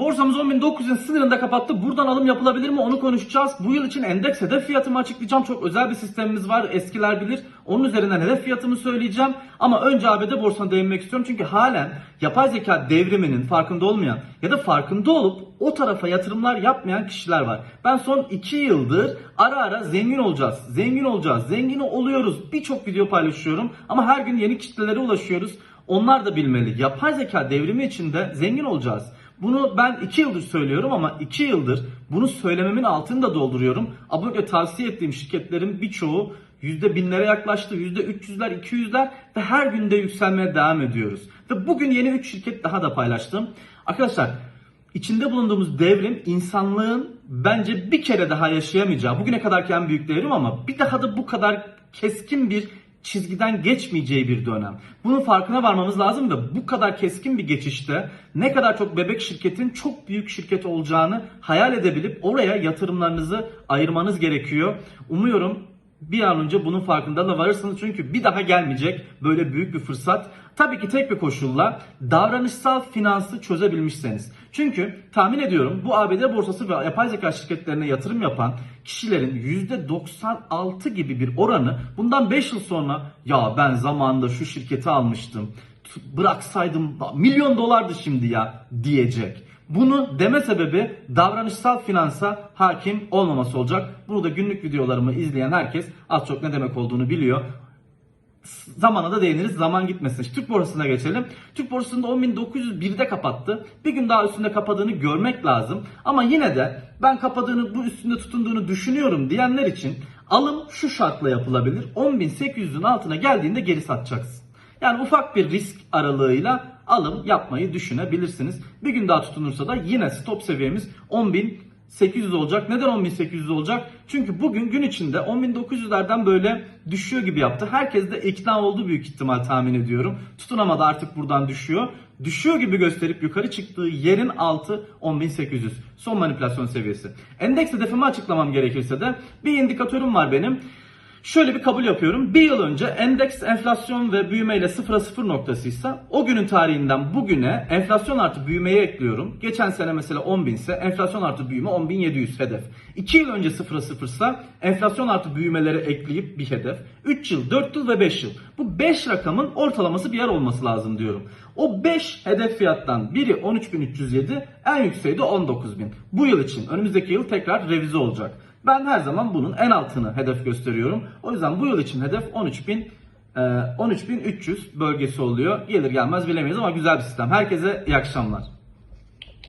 Borsamız 10.900'ün sınırında kapattı. Buradan alım yapılabilir mi onu konuşacağız. Bu yıl için endeks hedef fiyatımı açıklayacağım. Çok özel bir sistemimiz var. Eskiler bilir. Onun üzerinden hedef fiyatımı söyleyeceğim. Ama önce ABD borsana değinmek istiyorum. Çünkü halen yapay zeka devriminin farkında olmayan ya da farkında olup o tarafa yatırımlar yapmayan kişiler var. Ben son 2 yıldır ara ara zengin olacağız, zengin olacağız, zengin oluyoruz. Birçok video paylaşıyorum ama her gün yeni kitlelere ulaşıyoruz. Onlar da bilmeli. Yapay zeka devrimi içinde zengin olacağız. Bunu ben 2 yıldır söylüyorum ama 2 yıldır bunu söylememin altını da dolduruyorum. Abonelikle tavsiye ettiğim şirketlerin birçoğu yüzde binlere yaklaştı. Yüzde 300'ler, 200'ler ve her günde yükselmeye devam ediyoruz. Ve bugün yeni 3 şirket daha da paylaştım. Arkadaşlar içinde bulunduğumuz devrim insanlığın bence bir kere daha yaşayamayacağı, bugüne kadarki en büyük devrim ama bir daha da bu kadar keskin bir çizgiden geçmeyeceği bir dönem. Bunun farkına varmamız lazım da bu kadar keskin bir geçişte ne kadar çok bebek şirketin çok büyük şirket olacağını hayal edebilip oraya yatırımlarınızı ayırmanız gerekiyor. Umuyorum bir an önce bunun farkında da varırsınız çünkü bir daha gelmeyecek böyle büyük bir fırsat. Tabii ki tek bir koşulla davranışsal finansı çözebilmişseniz. Çünkü tahmin ediyorum bu ABD borsası ve yapay zeka şirketlerine yatırım yapan kişilerin %96 gibi bir oranı bundan 5 yıl sonra ya ben zamanında şu şirketi almıştım bıraksaydım milyon dolardı şimdi ya diyecek. Bunu deme sebebi davranışsal finansa hakim olmaması olacak. Bunu da günlük videolarımı izleyen herkes az çok ne demek olduğunu biliyor. Zamana da değiniriz. Zaman gitmesin. Türk borsasına geçelim. Türk borsasında 10.901'de kapattı. Bir gün daha üstünde kapadığını görmek lazım. Ama yine de ben kapadığını bu üstünde tutunduğunu düşünüyorum diyenler için alım şu şartla yapılabilir. 10.800'ün altına geldiğinde geri satacaksın. Yani ufak bir risk aralığıyla alım yapmayı düşünebilirsiniz. Bir gün daha tutunursa da yine stop seviyemiz 10.800 olacak. Neden 10.800 olacak? Çünkü bugün gün içinde 10.900'lerden böyle düşüyor gibi yaptı. Herkes de ikna oldu büyük ihtimal tahmin ediyorum. Tutunamadı artık buradan düşüyor. Düşüyor gibi gösterip yukarı çıktığı yerin altı 10.800. Son manipülasyon seviyesi. Endeks hedefimi açıklamam gerekirse de bir indikatörüm var benim. Şöyle bir kabul yapıyorum. Bir yıl önce endeks enflasyon ve büyüme ile sıfıra sıfır noktasıysa o günün tarihinden bugüne enflasyon artı büyümeyi ekliyorum. Geçen sene mesela 10 bin enflasyon artı büyüme 10.700 hedef. 2 yıl önce sıfıra sıfırsa enflasyon artı büyümeleri ekleyip bir hedef. 3 yıl, 4 yıl ve 5 yıl. Bu 5 rakamın ortalaması bir yer olması lazım diyorum. O 5 hedef fiyattan biri 13.307 en yükseği de 19.000. Bu yıl için önümüzdeki yıl tekrar revize olacak. Ben her zaman bunun en altını hedef gösteriyorum. O yüzden bu yıl için hedef 13.000 e, 13.300 bölgesi oluyor. Gelir gelmez bilemeyiz ama güzel bir sistem. Herkese iyi akşamlar.